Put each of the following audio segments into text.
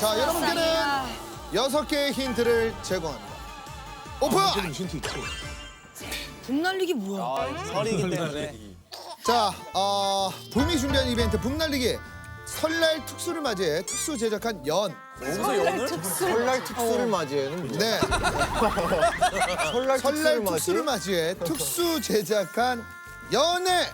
자, 여러분께는 여섯 개의 힌트를 제공합니다. 오픈! 붐 날리기 뭐야? 설이기 때문에. 자, 어, 봄이 준비한 이벤트 봄날리기 설날 특수를 맞이해 특수 제작한 연. 설날 특수를 맞이해는 뭐야? 네, 설날, 설날 특수를 맞이해 특수 제작한 연애.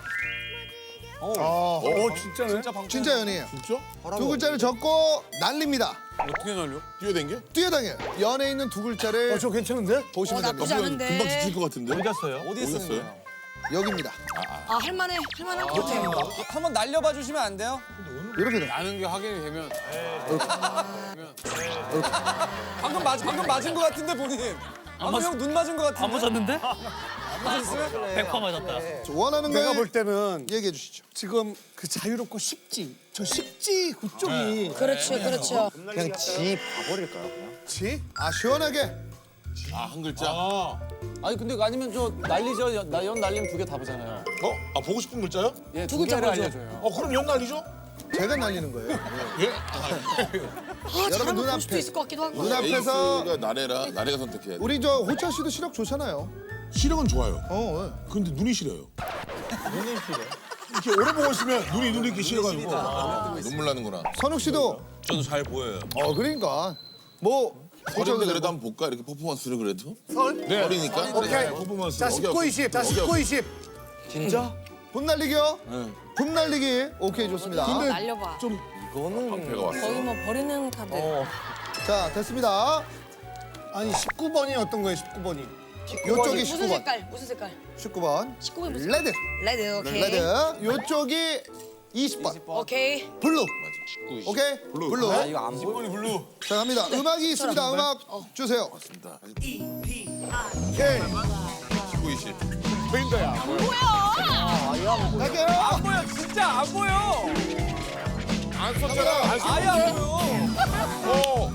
어, 진짜네. 진짜 방금. 진짜 연이에요. 진짜? 두 글자를 적고 날립니다. 어떻게 날려? 뛰어댕겨? 뛰어다녀요. 연에 있는 두 글자를 저 괜찮은데? 보시면 어, 됩니다. 나쁘지 않은데. 금방 지칠 것 같은데? 어디였어요? 어디 어디였어요? 쓰는 여기입니다. 아 할만해 할만한 것 같아. 한번 날려봐 주시면 안 돼요? 이렇게 돼. 아는 게 확인이 되면 방금 맞 방금 맞은 것 같은데 본인. 방금 형눈 맞은 것 같은데. 안 맞았는데? 맞았어요? 100% 맞았다. 원하는 내가 걸볼 때는 얘기해 주시죠. 지금 그 자유롭고 쉽지. 저 쉽지 그쪽이. 그렇죠 그렇죠. 그냥 지 봐버릴까요 그냥? 지? 아 시원하게. 아, 한 글자? 아니 근데 아니면 저 날리죠. 연, 연 날리면 두개 다 보잖아요. 어? 아, 보고 싶은 글자요? 예, 두두 글자 개를 보죠. 알려줘요. 어, 그럼 연 날리죠? 제가 날리는 거예요. 예? 아 여러분 잘하면 볼 눈앞에 수도 있을 것 같기도 하고. 눈앞에서 에이스가 나래라. 나래가 선택해야 돼. 우리 저 호철 씨도 시력 좋잖아요. 시력은 좋아요. 어. 예. 근데 눈이 시려요. 눈이 시려? 이렇게 오래 보고 있으면 눈이 눈이 이렇게 시려가지고. 눈물 나는구나. 선욱 씨도 저도 잘 보여요. 어 그러니까 뭐 설인데 그래도 한번 볼까? 이렇게 퍼포먼스를 그래도? 설? 네. 설이니까. 오케이. 퍼포먼스. 자 19, 20. 자 19, 20. 진짜? 봄 날리기요? 네. 봄 날리기 오케이 좋습니다. 아, 날려봐. 배가 왔어. 거의 뭐 버리는 카드. 자 됐습니다. 아니 19번이 어떤 거예요 19번이? 요쪽이 무슨 19번, 색깔? 무슨 색깔? 19번 19번 무슨 레드, 레드 오케이. 레드. 요쪽이 20번 오케이. 블루. 오케이 블루. 아 이거 안 보여. 자 갑니다. 음악이 있습니다. 음악 주세요. 맞습니다. 오케이. 19, 20. 갈게요. 안 보여 진짜 안 보여. 안 썼잖아. 아예 안 보여. 어.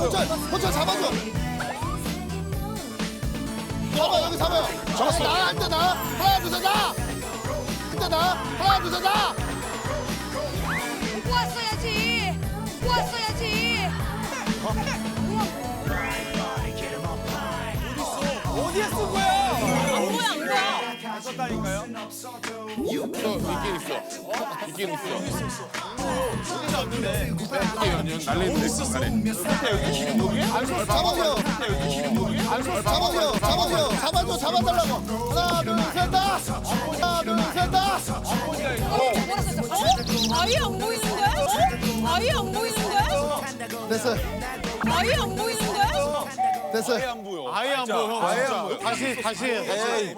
호철. 호철 잡아줘. 잡아 여기 잡아요. 잡았어. 나 앉아 나. 하나 둘셋 나. 앉아 나. 하나 둘셋 나. 보여. 저 있긴 있어. 있긴 있어. 날리는데. 잡아줘요. 잡아줘요. 잡아줘요. 잡아줘. 잡아달라고. 하나 둘셋 나. 하나 둘셋 나. 모았어. 어? 아예 안 보이는 거야? 어? 아예 안 보이는 거야? 됐어요. 아예 안 보이는 거야? 됐어요. 아예 안 보여. 아예 안 보여. 다시 다시. 에이.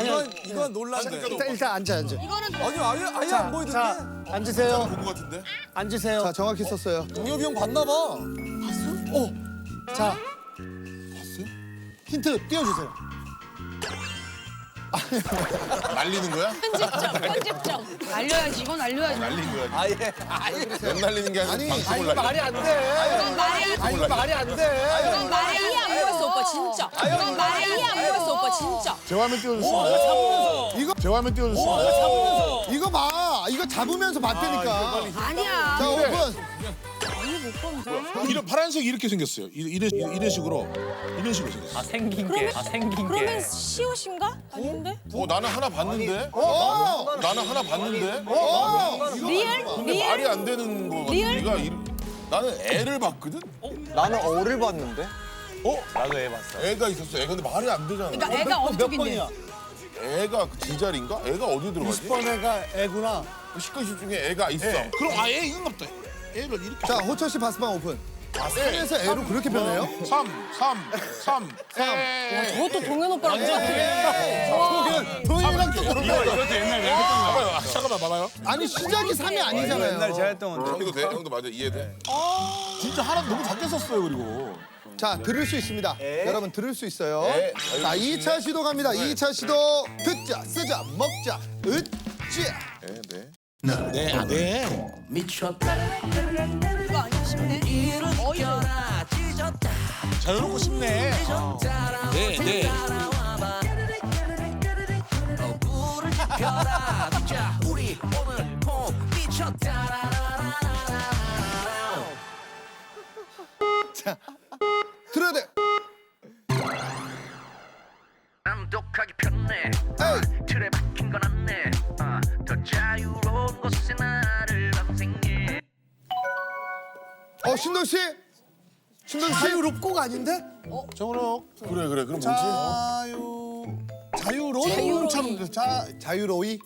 이건 이건 놀란데. 일단 일단 앉아 앉아. 이거는 아니 아예 아예 안 보이던데. 자 앉으세요. 본것 같은데? 앉으세요. 자 정확히 썼어요. 동엽이 형 봤나 봐. 자 힌트 띄워주세요. 날리는 거야? 편집점 편집점. 날려야지 이건 날려야지. 날린 거야. 아예. 연 날리는 게 아니라 아니, 방송을 날려. 말이 안 돼. 이건 말이 안 이거 말이 안 돼. 이건 말이 안 오빠 진짜. 이건 말이 안 보였어 오빠 진짜. 제 화면 띄워줬어. 이거 제 화면 띄워줬어. 이거 봐. 이거 잡으면서 봤다니까. 아니야. 자 오픈. 이런 파란색 이렇게 생겼어요. 이- 이런 이런 식으로 이런 식으로 생겼어. 아, 생긴 게, 아, 생긴 그러면 게. 시옷인가? 아닌데? 어 나는 하나 봤는데. 어. 나는 하나 봤는데. 어. 리얼? 근데 리얼? 말이 안 되는 거 같아. 리얼? 네가 이- 나는 애를 봤거든. 나는 어를 봤는데. 어? 나도 해 봤어. 애가 있었어. 애 근데 말이 안 되잖아. 그러니까 애가 어디 쪽인데? 애가 그 제자리인가? 애가 어디 들어가지? 20번 애가 애구나. 19시 중에 애가 있어. 그럼 아애 이건가 보다. 애를 이렇게. 자 호철 씨 바스방 오픈. 아, 산에서 애로 그렇게 변해요? 3, 3, 3, 3. 저것도 동현 오빠랑 똑같아. 동현이랑 똑같아. 이것도 옛날 내가 봐봐요. 아, 잠깐만 봐봐요. 아니 시작이 3이 아니잖아요. 했던 건데. 형도 돼? 형도 맞아. 이해돼? 진짜 하나 너무 작게 썼어요 그리고. 자 들을 수 있습니다. 여러분 들을 수 있어요. 에? 자 2차 시도 갑니다. 2차 시도 듣자, 쓰자, 먹자. 네, 네. 네, 아, 네. 이거 쉽네. 어이로. 자유롭고 싶네. 네, 네. 자 들어야 돼. 남독하기 편해 에이. 틀에 박힌 건 안네 어, 더 자유로운 곳에 나를 방생해 어 신동 씨. 신동 씨. 자유롭고가 아닌데? 정은호. 그래 그래 그럼 뭐지? 자유 자유로운 참 자, 자유로이.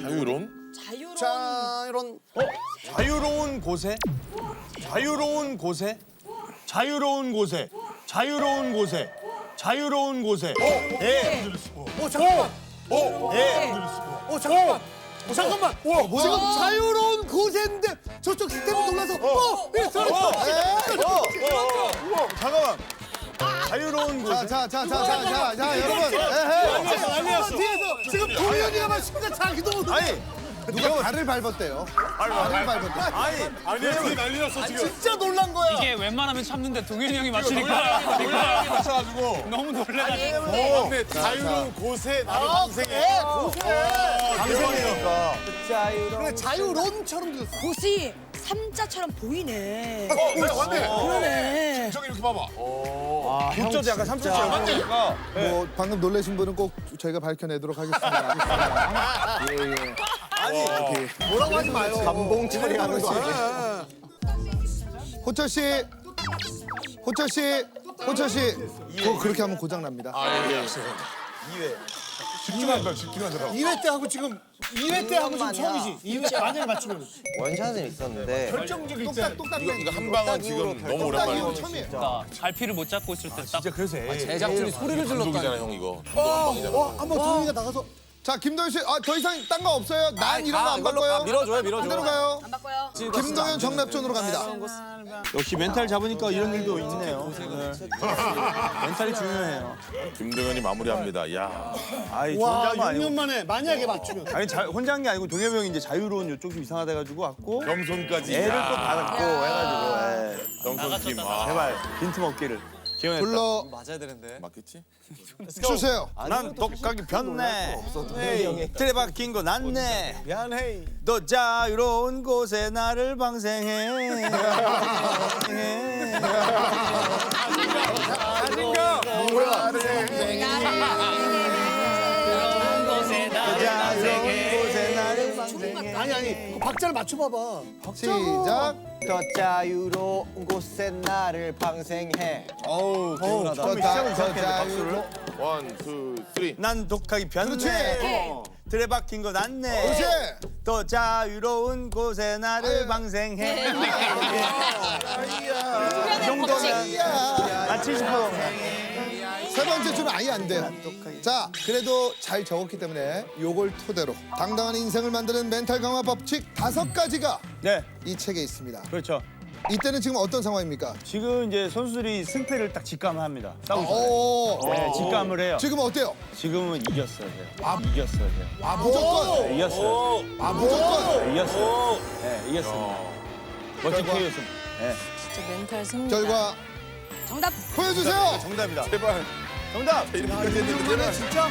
자유로움? 자유로운 자유로운 자유로운 곳에 자유로운 곳에 자유로운 곳에 자유로운 곳에 자유로운 곳에. 예. 어 잠깐만. 예. 어 잠깐만. 어, 잠깐만. 지금 자유로운 곳인데 저쪽 시스템이 놀라서 어 예, 저- 어, 어, 잠깐만. 자유로운 곳에. 자자자자자자 여러분. 에헤. 아니야 뒤에서 지금 동현이가 막 심지어 자기도 못 아니 누가 발을 밟았대요. 발을 밟았대. 아니 아니야 지금 난리 났어 지금. 진짜 놀란 거야 이게 웬만하면 참는데 동현이 형이 맞추니까 내가 맞춰가지고. 너무 놀래가지고 근데 자유로운 곳에 나를 방생해. 방송이니까. 그래 자유론처럼 들었어 곳이 삼자처럼 보이네. 어, 네, 맞네. 그러네. 저기 이렇게 봐봐. 육조도 약간 삼초째 맞으니까. 뭐 방금 놀라신 분은 꼭 저희가 밝혀내도록 하겠습니다. 예 예. 아니 뭐라고 하지 마요 감봉 처리하는 거. 호철 씨, 호철 씨, 호철 씨. 그거 그렇게 하면 고장 납니다. 집중한다 집중하더라고. 2회 때 하고 지금 2회 때 하고 지금 처음이지 2회 때 만약에 맞추면 원샷은 있었는데 결정적일 때 똑딱 똑딱 이거 이거 한 방은 지금 너무 오랜만이야. 처음이에요. 갈피를 못 잡고 있을 때딱 진짜 그래서 애. 제작진이 소리를 질렀다. 형 이거. 어 한번 동현이가 나가서 자 김동현 씨, 아 더 이상 딴 거 없어요? 난 이런 거안 이걸로 바꿔요. 아, 밀어줘요, 밀어줘. 그대로 가요. 안 바꿔요. 김동현 정답존으로 갑니다. 역시 멘탈 잡으니까 이런 일도 있네요. 네. 멘탈이 중요해요. 김동현이 마무리합니다. 야. 아이 와 혼자만 6년 아니고. 만에 만약에 맞추면 아니 자, 혼자 한 게 아니고 동엽이 형이 이제 자유로운 이쪽 좀 이상하다 해가지고 왔고 겸손까지. 애를 또 야. 받았고 해가지고 예. 겸손 팀. 아. 제발 빈틈 없기를 기원했다. 불러 맞아야 되는데. 맞겠지? 주세요. 난 독하기 편네. 틀에 박힌 거 낫네. 미안해 너 자유로운 곳에 나를 방생해. 자유로운 곳에 나를 방생해. 아니 아니 그 박자를 맞춰봐봐 시작. 더 자유로운 곳에 나를 방생해 어우 저 처음에 자- 박수를. 자유로. 원, 투, 쓰리. 난 독하기 그렇지. 편네. 틀에 박힌 거 낫네. 그렇지. 더 자유로운 곳에 나를 아유. 방생해. 이 정도면 이야. 난 70%. 세 번째 줄은 아예 안 돼요. 자, 그래도 잘 적었기 때문에 요걸 토대로 당당한 인생을 만드는 멘탈 강화 법칙 다섯 가지가 네, 이 책에 있습니다. 그렇죠. 이때는 지금 어떤 상황입니까? 지금 이제 선수들이 승패를 딱 직감합니다. 싸우고 있어요. 오, 네, 직감을 해요. 지금 어때요? 지금은 이겼어요. 제가. 이겼어요. 제가. 아 무조건, 네, 이겼어요. 아 무조건. 네, 이겼어요. 네, 이겼습니다. 멋진 결과. KO였습니다. 네. 진짜 멘탈 승리다. 결과 정답. 보여주세요. 정답이다. 제발. 정답. 이렇게까지 했는데 제발. 진짜